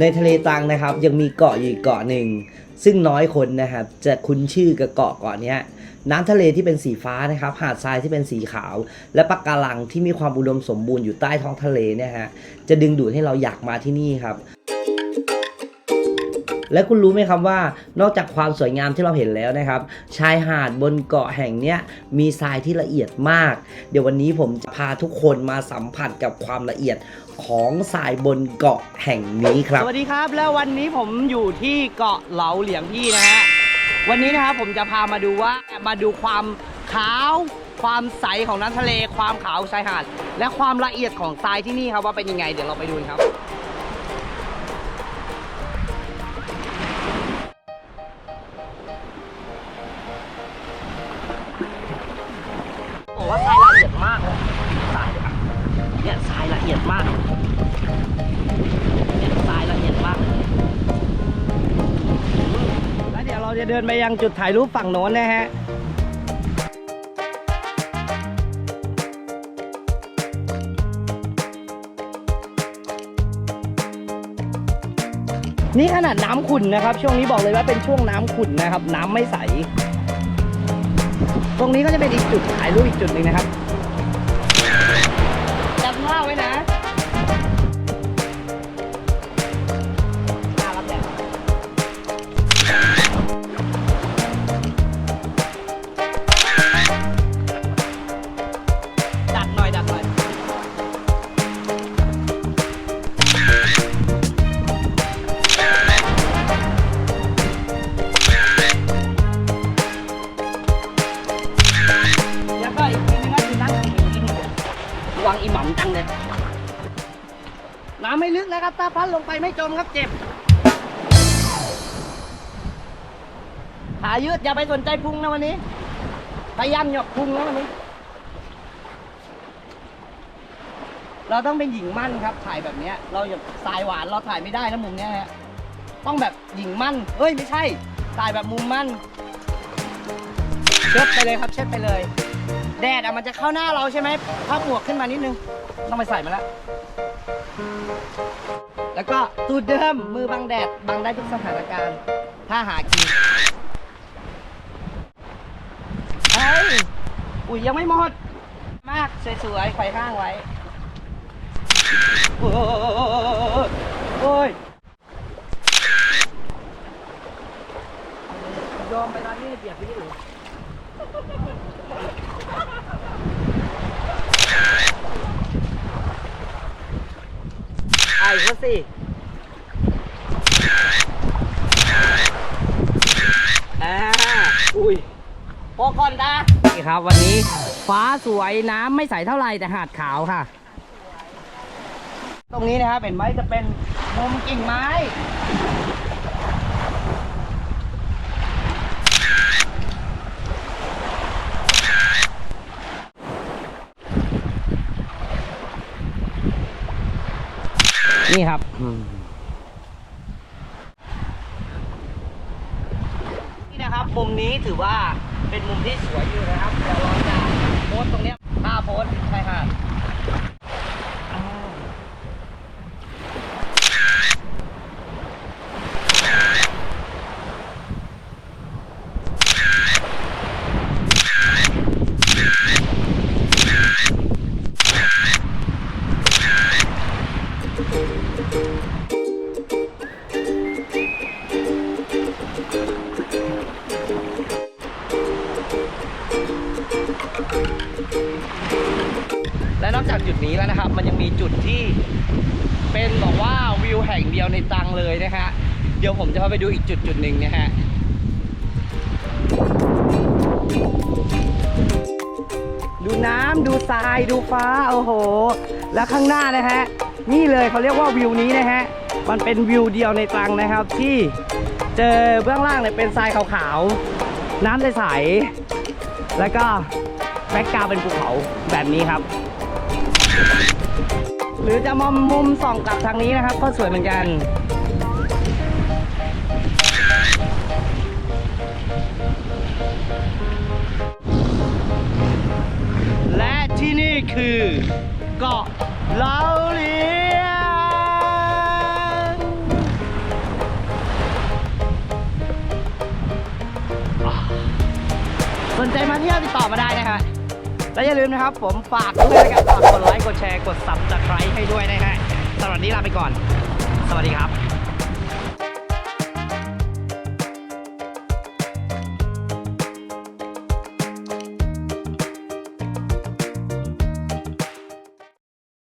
ในทะเลตังนะครับ ยังมีเกาะอยู่อีกเกาะหนึ่ง ซึ่งน้อยคนนะครับ จะคุ้นชื่อกับเกาะเกาะนี้น้ำทะเลที่เป็นสีฟ้านะครับ หาดทรายที่เป็นสีขาว และปะการังที่มีความอุดมสมบูรณ์อยู่ใต้ท้องทะเลเนี่ยฮะจะดึงดูดให้เราอยากมาที่นี่ครับ และคุณรู้ไหมครับว่านอกจากความสวยงามที่เราเห็นแล้วนะครับ ชายหาดบนเกาะแห่งเนี้ยมีทรายที่ละเอียดมาก เดี๋ยววันนี้ผมจะพาทุกคนมาสัมผัสกับความละเอียดของทรายบนเกาะแห่งนี้ครับ สวัสดีครับ แล้ววันนี้ผมอยู่ที่เกาะเหลาเหลียงพี่นะฮะวันนี้นะครับผมจะพามาดูว่ามาดูความขาวความใสของน้ำทะเล ความขาวชายหาด และความละเอียดของทรายที่นี่ครับว่าเป็นยังไงเดี๋ยวเราไปดูครับ บอกว่าทรายละเอียดมากทรายเนี่ยเนี่ยทรายละเอียดมากเนี่ยทรายละเอียดมาก แล้วเดี๋ยวเราจะเดินไปยังจุดถ่ายรูปฝั่งโน้นนะฮะนี่ขนาดน้ำขุ่นนะครับ ช่วงนี้บอกเลยว่าเป็นช่วงน้ำขุ่นนะครับ น้ำไม่ใส ตรงนี้ก็จะเป็นอีกจุดถ่ายรูปอีกจุดหนึ่งนะครับจำภาพไว้นะ จังเลยน้ำไม่ลึกนะครับถ้าพัดลงไปไม่จมครับเจ็บขายืดอย่าไปสนใจพุงนะวันนี้พยายามหยอกพุงนะวันนี้ เราต้องเป็นหญิงมั่นครับ ถ่ายแบบนี้เราอย่าสายหวานเราถ่ายไม่ได้นะมุมเนี้ยฮะต้องแบบหญิงมั่นเอ้ยไม่ใช่ถ่ายแบบมุมมั่นเช็ดไปเลยครับเช็ดไปเลย แดดอะมันจะเข้าหน้าเราใช่ไหมพับหมวกขึ้นมานิดนึง ต้องไปใส่มาแล้วแล้วก็ตูดเดิมมือบังแดดบังได้ทุกสถานการณ์ ถ้าหากินเฮ้ยอุ้ยยังไม่หมด มากสวยๆไขว่ข้างไว้ โอ้ยโอ้ยยอมไปตอนนี้เปียกพี่หรือ ไอ้เขาสิอ่าอุ้ยพอก่อนตานี่ครับ วันนี้ฟ้าสวยน้ำไม่ใสเท่าไหร่แต่หาดขาวค่ะ ตรงนี้นะครับเห็นไหมจะเป็นมุมกิ่งไม้ นี่ครับนี่นะครับมุมนี้ถือว่าเป็นมุมที่สวยอยู่นะครับเดี๋ยวเราจะโพสตรงนี้หน้าโพสต์ชาย จุดนี้แล้วนะครับ มันยังมีจุดที่เป็นบอกว่าวิวแห่งเดียวในตรังเลยนะฮะเดี๋ยวผมจะพาไปดูอีกจุดจุดหนึ่งนะฮะดูน้ำดูทรายดูฟ้าโอ้โห แล้วข้างหน้านะฮะนี่เลยเขาเรียกว่าวิวนี้นะฮะมันเป็นวิวเดียวในตรังนะครับ ที่เจอเบื้องล่างเนี่ยเป็นทรายขาวๆน้ำใสๆแล้วก็แบ็กกราวเป็นภูเขาแบบนี้ครับ หรือจะมอมมุมส่องกลับทางนี้นะครับ ก็สวยเหมือนกันและที่นี่คือเกาะเลาเลียงสนใจมาเที่ยวติดต่อมาได้นะครับ และอย่าลืมนะครับผมฝากด้วยนะครับฝากกดไลค์กดแชร์กด subscribe ให้ด้วยนะฮะสำหรับวันนี้ลาไปก่อน สวัสดีครับ